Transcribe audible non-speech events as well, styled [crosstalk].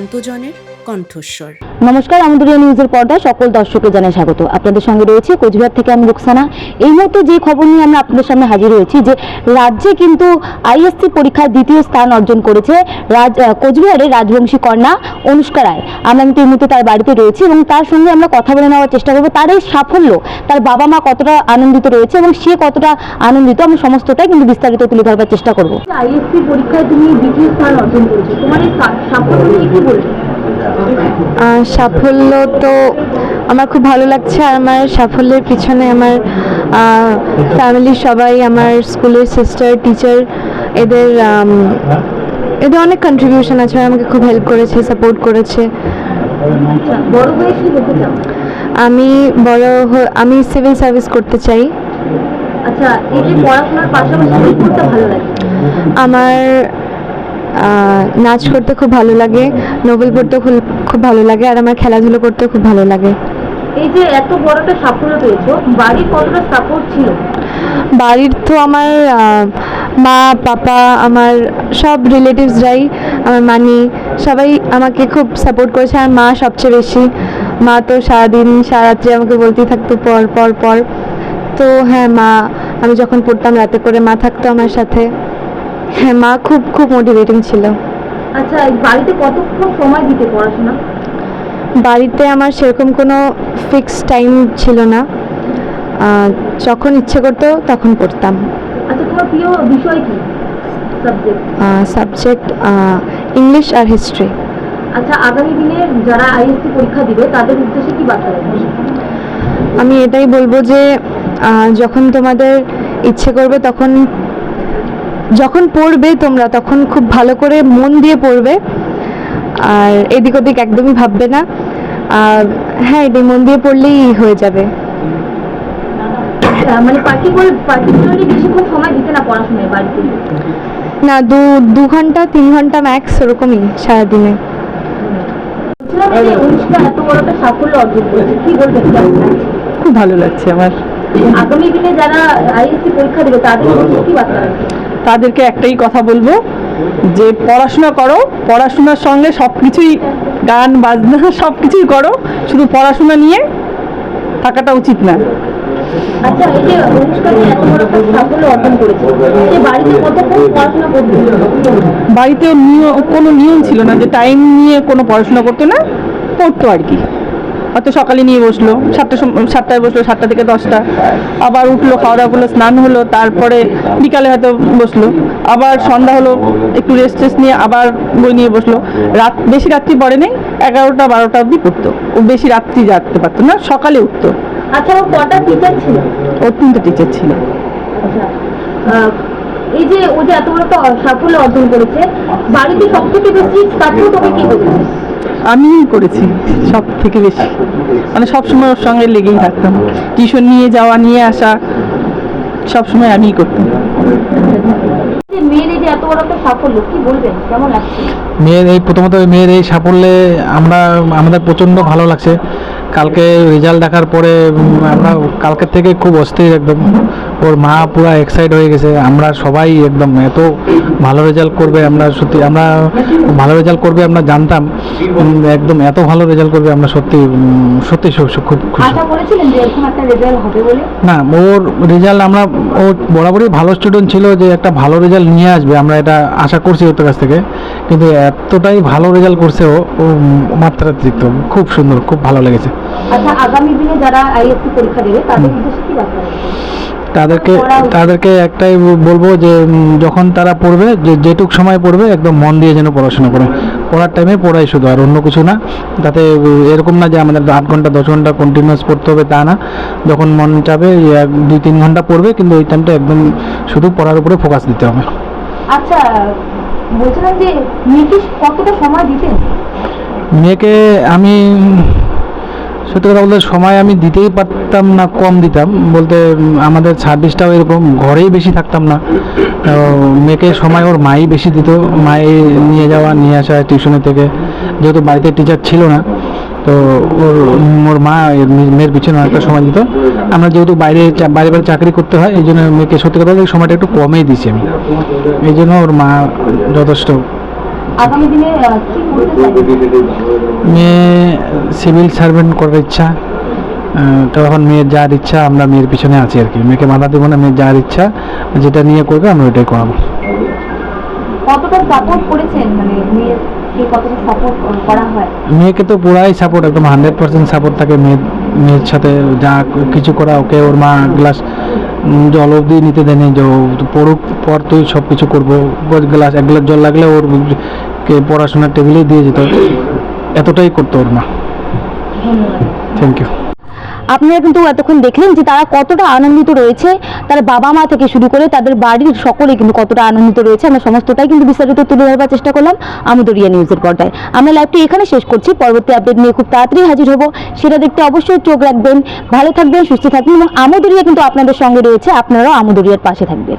প্রান্তজনের কণ্ঠস্বর। নমস্কার আমাদের নিউজের পর্দায় সকল দর্শককে জানাই স্বাগত। আপনাদের সঙ্গে রয়েছে কোচবিহার থেকে আমি রুকসানা। এই মুহূর্তে যে খবর নিয়ে আমরা আপনাদের সামনে হাজির হয়েছি, যে রাজ্যে কিন্তু আইএসসি পরীক্ষায় দ্বিতীয় স্থান অর্জন করেছে রাজ কোচবিহারের রাজবংশী কন্যা অনুষ্কা রায়। আমরা কিন্তু এই মুহূর্তে তার বাড়িতে রয়েছি এবং তার সঙ্গে আমরা কথা বলে নেওয়ার চেষ্টা করব। তার এই সাফল্য, তার বাবা মা কতটা আনন্দিত রয়েছে এবং সে কতটা আনন্দিত, আমরা সমস্তটাই কিন্তু বিস্তারিত তুলে ধরবার চেষ্টা করব। আইএসসি পরীক্ষায় তুমি দ্বিতীয় স্থান অর্জন করেছ। তোমার এই সাফল্য কি বলছো? সাফল্য তো আমার খুব ভালো লাগছে। আর আমার সাফল্যের পিছনে আমার ফ্যামিলির সবাই আমার স্কুলের সিস্টার টিচার এদের এদের অনেক কন্ট্রিবিউশন আছে। আমাকে খুব হেল্প করেছে সাপোর্ট করেছে। আমি বড় আমি সিভিল সার্ভিস করতে চাই। আচ্ছা পড়াশোনার পাশাপাশি ভালো লাগে? আমার নাচ করতে খুব ভালো লাগে নোবেল পড়তে খুব ভালো লাগে আর আমার খেলাধুলো করতে খুব ভালো লাগে। এই যে এত বড় একটা সাফল্য পেয়েছ বাড়ির কতটা সাপোর্ট ছিল? বাড়ির তো আমার মা পাপা আমার সব রিলেটিভসরাই আমার মানি সবাই আমাকে খুব সাপোর্ট করেছে আর মা সবচেয়ে বেশি। মা তো সারাদিন সারাত্রি আমাকে বলতেই থাকতো পর পর পর। তো হ্যাঁ মা আমি যখন পড়তাম রাতে করে মা থাকতো আমার সাথে। হ্যাঁ মা খুব খুব মোটিভেটিং ছিল। আচ্ছা বাড়িতে কতক্ষণ সময় দিতে পড়াশোনা? বাড়িতে আমার সেরকম কোনো ফিক্স টাইম ছিল না। যখন ইচ্ছে করতো তখন পড়তাম আচ্ছা তোমার প্রিয় বিষয় কি? সাবজেক্ট সাবজেক্ট ইংলিশ আর হিস্ট্রি আচ্ছা আগামী দিনে যারা আইএসসি পরীক্ষা দিবে তাদের উদ্দেশ্যে কি বার্তা আমি এটাই বলব যে যখন তোমাদের ইচ্ছে করবে তখন যখন পড়বে তোমরা তখন খুব ভালো করে মন দিয়ে পড়বে। আর এদিক ওদিক একদমই ভাববে না। আর হ্যাঁ এটাই মন দিয়ে পড়লেই হয়ে যাবে। মানে বেশিক্ষণ সময় দিতে না পড়াশোনায় বাড়িতে? না দু দু ঘণ্টা তিন ঘণ্টা ম্যাক্স ওরকমই সারাদিনে? খুব ভালো লাগছে আমার। আগামী দিনে যারা আইএসসি পরীক্ষা দেবে তাদের কি বার্তা তাদেরকে একটাই কথা বলব যে পড়াশোনা করো পড়াশোনার সঙ্গে সব কিছুই গান বাজনা [laughs] সব কিছুই করো শুধু পড়াশোনা নিয়ে থাকাটা উচিত না। আচ্ছা এই যে অনুষ্কা এত বড় সাফল্য অর্জন করেছে যে বাড়িতে কতক্ষণ পড়াশোনা করতে বাড়িতেও নিয়ম কোনো নিয়ম ছিল না যে টাইম নিয়ে কোনো পড়াশোনা করতো না পড়তো আর কি। হয়তো সকালে নিয়ে বসল সাতটা সাতটায় বসল সাতটা থেকে দশটা। আবার উঠল খাওয়া দাওয়া করল স্নান হলো তারপরে বিকালে হয়তো বসল। আবার সন্ধ্যা হলো একটু রেস্ট টেস্ট নিয়ে আবার বই নিয়ে বসল। রাত বেশি রাত্রি পড়ে নেই এগারোটা বারোটা অবধি পড়তো। ও বেশি রাত্রি জাগতে পারতো না সকালে উঠতো। আচ্ছা ও কটা টিচার ছিল? ওর তিনটে টিচার ছিল। আচ্ছা এই যে ও যে এত বড় সাফল্য অর্জন করেছে বাড়িতে সব থেকে বেশি সাপোর্ট তোকে কি করেছে আমিই করেছি সব থেকে বেশি। মানে সবসময় ওর সঙ্গে লেগেই থাকতাম। টিউশন নিয়ে যাওয়া নিয়ে আসা সবসময় আমিই করতাম। মেয়ের এই যে এত বড় একটা সাফল্য কি বলবেন? কেমন লাগছে? মেয়ের এই প্রথমত মেয়ের এই সাফল্যে আমরা আমাদের প্রচণ্ড ভালো লাগছে। কালকে রেজাল্ট দেখার পরে আমরা কালকের থেকে খুব অস্থির একদম। ওর মা পুরো এক্সাইট হয়ে গেছে। আমরা সবাই একদম এত ভালো রেজাল্ট করবে আমরা সত্যি আমরা ভালো রেজাল্ট করবে আমরা জানতাম। একদম এত ভালো রেজাল্ট করবে আমরা সত্যি সত্যি খুব খুশি। না ওর রেজাল্ট আমরা ও বরাবরই ভালো স্টুডেন্ট ছিল যে একটা ভালো রেজাল্ট নিয়ে আসবে আমরা এটা আশা করছি ওর কাছ থেকে। কিন্তু এতটাই ভালো রেজাল্ট করছে ও মাত্রাতিরিক্ত খুব সুন্দর খুব ভালো লেগেছে। আচ্ছা আগামী দিনে যারা আইএসসি পরীক্ষা দেবে তাদের উদ্দেশ্যে কি বার্তা তাদেরকে তাদেরকে একটাই বলব যে যখন তারা পড়বে যে যেটুক সময় পড়বে একদম মন দিয়ে যেন পড়াশোনা করে। পড়ার টাইমে পড়াই শুধু আর অন্য কিছু না। তাতে এরকম না যে আমাদের আট ঘণ্টা দশ ঘণ্টা কন্টিনিউয়াস পড়তে হবে তা না। যখন মন চাবে এক দুই তিন ঘণ্টা পড়বে কিন্তু ওই টাইমটা একদম শুধু পড়ার উপরে ফোকাস দিতে হবে। আচ্ছা বলছিলাম যে মেয়েকে কতটা সময় দিতেন? মেয়েকে আমি সত্যি কথা বলতে সময় আমি দিতেই পারতাম না, কম দিতাম। বলতে আমাদের সার্ভিসটাও এরকম ঘরেই বেশি থাকতাম না। মেয়েকে সময় ওর মাই বেশি দিত, মাই নিয়ে যাওয়া, নিয়ে আসা টিউশনের থেকে। যেহেতু বাড়িতে টিচার ছিল না, তো ওর ওর মা মেয়ের পিছনে অনেকটা সময় দিত। আমরা যেহেতু বাইরে বাইরে বাইরে চাকরি করতে হয়, এই জন্য মেয়েকে সত্যি কথা বলতে সময়টা একটু কমেই দিছি আমি। এই জন্য ওর মা যথেষ্ট আগামী দিনে মেয়ে সিভিল সার্ভেন্ট করার ইচ্ছা তো এখন মেয়ের যার ইচ্ছা আমরা মেয়ের পিছনে আছি আর কি। মেয়েকে মাথা দেবো না মেয়ের যার ইচ্ছা যেটা নিয়ে করবে আমরা ওইটাই করাবো। কতটা সাপোর্ট করেছেন? মানে মেয়েকে তো পুরাই সাপোর্ট একদম হান্ড্রেড পার্সেন্ট সাপোর্ট থাকে। মেয়ের মেয়ের সাথে যা কিছু করা ওকে ওর মা গ্লাস জল অবধি নিতে দেয়নি পড়ুক পর তুই সব কিছু করব গ্লাস এক গ্লাস জল লাগলে ওর কে পড়াশোনার টেবিলেই দিয়ে যেত। এতটাই করতো ওর মা। থ্যাংক ইউ আপনারা কিন্তু এতক্ষণ দেখলেন যে তারা কতটা আনন্দিত রয়েছে, তার বাবা মা থেকে শুরু করে তাদের বাড়ির সকলে কিন্তু কতটা আনন্দিত রয়েছে। আমরা সমস্তটাই কিন্তু বিস্তারিত তুলে ধরবার চেষ্টা করলাম আমদরিয়া নিউজের পর্দায়। আমরা লাইভটি এখানে শেষ করছি, পরবর্তী আপডেট নিয়ে খুব তাড়াতাড়ি হাজির হব। সেটা দেখতে অবশ্যই চোখ রাখবেন, ভালো থাকবেন, সুস্থ থাকবেন এবং আমদরিয়া কিন্তু আপনাদের সঙ্গে রয়েছে, আপনারাও আমদরিয়ার পাশে থাকবেন।